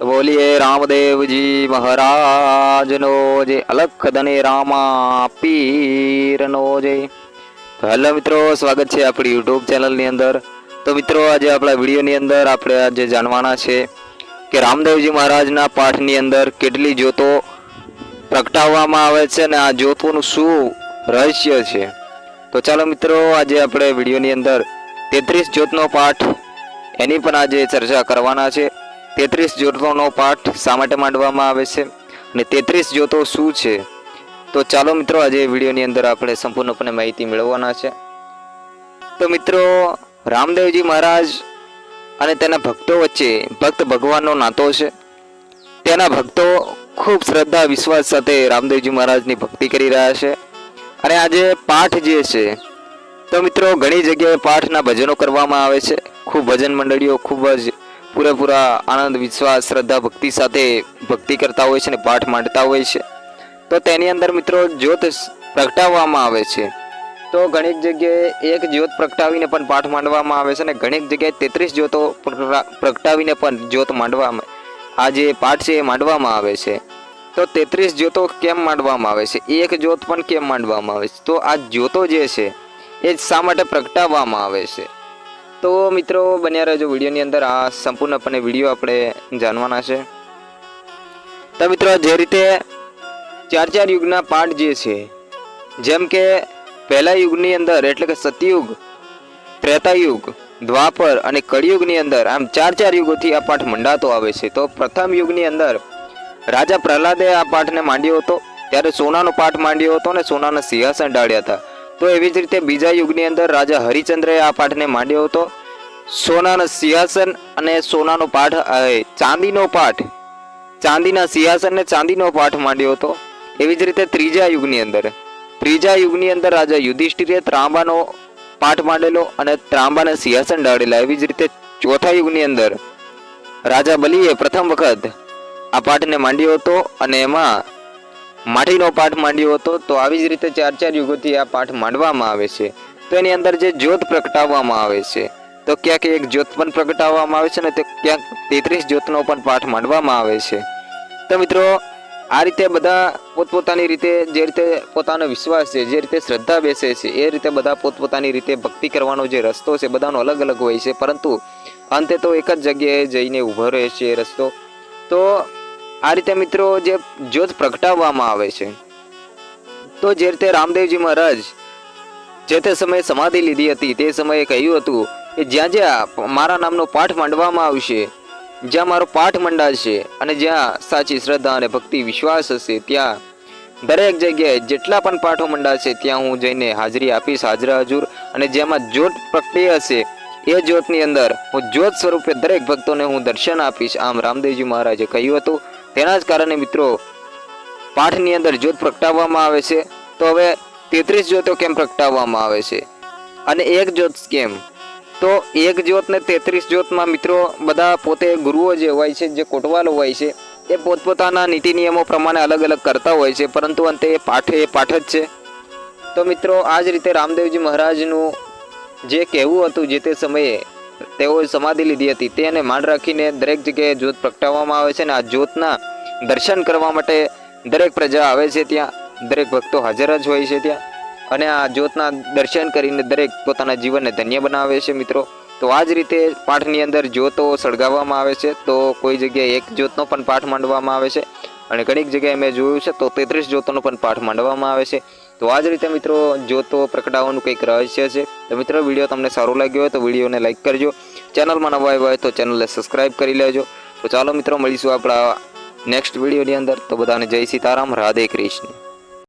બોલીએ રામદેવજી મહારાજનો જે અલખ ધને રામા પીરનો જે. તો હેલો મિત્રો, સ્વાગત છે આપણી યુટ્યુબ ચેનલની અંદર. તો મિત્રો, આજે આપણા વિડીયોની અંદર આપણે આજે જાણવાના છે કે રામદેવજી મહારાજના પાઠની અંદર કેટલી જ્યોતો પ્રગટાવવામાં આવે છે અને આ જ્યોતોનું શું રહસ્ય છે. તો ચાલો મિત્રો, આજે આપણે વિડીયોની અંદર તેત્રીસ જ્યોતનો પાઠ એની પણ આજે ચર્ચા કરવાના છે. તેત્રીસ જ્યોતોનો પાઠ શા માટે માંડવામાં આવે છે અને તેત્રીસ જ્યોતો શું છે? તો ચાલો મિત્રો, આજે વિડીયોની અંદર આપણે સંપૂર્ણપણે માહિતી મેળવવાના છે. તો મિત્રો, રામદેવજી મહારાજ અને તેના ભક્તો વચ્ચે ભક્ત ભગવાનનો નાતો છે. તેના ભક્તો ખૂબ શ્રદ્ધા, વિશ્વાસ સાથે રામદેવજી મહારાજની ભક્તિ કરી રહ્યા છે. અને આજે પાઠ જે છે, તો મિત્રો, ઘણી જગ્યાએ પાઠના ભજનો કરવામાં આવે છે. ખૂબ ભજન મંડળીઓ ખૂબ જ પૂરેપૂરા આનંદ, વિશ્વાસ, શ્રદ્ધા, ભક્તિ સાથે ભક્તિ કરતા હોય છે અને પાઠ માંડતા હોય છે. તો તેની અંદર મિત્રો જ્યોત પ્રગટાવવામાં આવે છે. તો ઘણી જગ્યાએ એક જ્યોત પ્રગટાવીને પણ પાઠ માંડવામાં આવે છે અને ઘણી જગ્યાએ તેત્રીસ જ્યોતો પ્રગટા- પ્રગટાવીને પણ જ્યોત માંડવામાં આ જે પાઠ છે એ માંડવામાં આવે છે. તો તેત્રીસ જ્યોતો કેમ માંડવામાં આવે છે? એક જ્યોત પણ કેમ માંડવામાં આવે છે? તો આ જ્યોતો જે છે, એ શા માટે પ્રગટાવવામાં આવે છે? તો મિત્રો, બન્યા રહેજો વિડીયોની અંદર. આ સંપૂર્ણપણે વીડિયો આપણે જાણવાના છે. તો મિત્રો, જે રીતે ચાર ચાર યુગના પાઠ જે છે, જેમ કે પહેલા યુગની અંદર એટલે કે સતયુગ ત્રેતાયુગ દ્વાપર અને કળિયુગની અંદર આમ ચાર ચાર યુગોથી આ પાઠ મંડાતો આવે છે. તો પ્રથમ યુગની અંદર રાજા પ્રહલાદે આ પાઠને માંડ્યો હતો. ત્યારે સોનાનો પાઠ માંડ્યો હતો અને સોનાના સિંહાસન ડાળ્યા હતા. તો એવી જ રીતે બીજા યુગની અંદર રાજા હરિચંદ્રએ આ પાઠને માંડ્યો હતો. સોનાના સિંહાસન અને સોનાનો પાઠ ચાંદીનો પાઠ, ચાંદીના સિંહાસન અને ચાંદીનો પાઠ માંડ્યો હતો. એવી જ રીતે ત્રીજા યુગની અંદર, ત્રીજા યુગની અંદર રાજા યુધિષ્ઠિરે ત્રાંબાનો પાઠ માંડેલો અને ત્રાંબાના સિંહાસન ડાળેલા. એવી જ રીતે ચોથા યુગની અંદર રાજા બલિએ પ્રથમ વખત આ પાઠને માંડ્યો હતો અને એમાં માટીનો પાઠ માંડ્યો હતો, તો આવી જ રીતે ચાર ચાર યુગોથી આ પાઠ માંડવામાં આવે છે. તો એની અંદર જે જ્યોત પ્રગટાવવામાં આવે છે, તો ક્યાંક એક જ્યોત પણ પ્રગટાવવામાં આવે છે ને તો ક્યાંક તેત્રીસ જ્યોતનો પણ પાઠ માંડવામાં આવે છે. તો મિત્રો, આ રીતે બધા પોતપોતાની રીતે જે રીતે પોતાનો વિશ્વાસ છે, જે રીતે શ્રદ્ધા બેસે છે, એ રીતે બધા પોતપોતાની રીતે ભક્તિ કરવાનો જે રસ્તો છે, બધાનો અલગ અલગ હોય છે. પરંતુ અંતે તો એક જ જગ્યાએ જઈને ઊભો રહે છે એ રસ્તો. તો આ રીતે મિત્રો જે જ્યોત પ્રગટાવવામાં આવે છે, તો જે રીતે રામદેવજી મહારાજ જે તે સમયે સમાધિ લીધી હતી, તે સમયે કહ્યું હતું કે જ્યાં જ્યાં મારા નામનો પાઠ માંડવામાં આવશે, જ્યાં મારો પાઠ મંડાશે અને જ્યાં સાચી શ્રદ્ધા અને ભક્તિ, વિશ્વાસ હશે, ત્યાં દરેક જગ્યાએ જેટલા પણ પાઠો મંડાશે, ત્યાં હું જઈને હાજરી આપીશ, હાજરા હજુર. અને જેમાં જ્યોત પ્રગટી હશે, એ જ્યોતની અંદર હું જ્યોત સ્વરૂપે દરેક ભક્તોને હું દર્શન આપીશ. આમ રામદેવજી મહારાજે કહ્યું હતું તેના જ કારણે મિત્રો પાઠની અંદર જ્યોત પ્રગટાવવામાં આવે છે. તો હવે તેત્રીસ જ્યોતો કેમ પ્રગટાવવામાં આવે છે? અને એક જ્યોત કેમ? તો એક જ્યોત ને તેત્રીસ જ્યોતમાં મિત્રો બધા પોતે ગુરુઓ જે હોય છે, જે કોટવાલો હોય છે, એ પોતપોતાના નીતિ નિયમો પ્રમાણે અલગ અલગ કરતા હોય છે, પરંતુ અંતે પાઠ એ પાઠ જ છે. તો મિત્રો આ જ રીતે રામદેવજી મહારાજનું જે કહેવું હતું જે તે સમયે તેઓએ સમાધિ લીધી હતી. તેને માંડ રાખીને દરેક જગ્યાએ જ્યોત પ્રગટાવવામાં આવે છે અને આ જ્યોતના દર્શન કરવા માટે દરેક પ્રજા આવે છે ત્યાં. દરેક ભક્તો હાજર જ હોય છે ત્યાં. અને આ જ્યોતના દર્શન કરીને દરેક પોતાના જીવનને ધન્ય બનાવે છે મિત્રો. તો આ જ રીતે પાઠની અંદર જ્યોતો સળગાવવામાં આવે છે. તો કોઈ જગ્યાએ એક જ્યોતનો પણ પાઠ માંડવામાં આવે છે. અને ઘણીક જગ્યાએ મેં જોયું છે તો તેત્રીસ જ્યોતોનો પણ પાઠ માંડવામાં આવે છે. તો આ જ રીતે મિત્રો, જ્યોતો પ્રગટાવવાનું કંઈક રહસ્ય છે. તો મિત્રો, વીડિયો તમને સારો લાગ્યો હોય તો વિડીયોને લાઈક કરજો. ચેનલમાં નવા આવ્યા હોય તો ચેનલને સબસ્ક્રાઈબ કરી લેજો. તો ચાલો મિત્રો, મળીશું આપણા નેક્સ્ટ વિડીયોની અંદર. તો બધાને જય સીતારામ, રાધે કૃષ્ણ.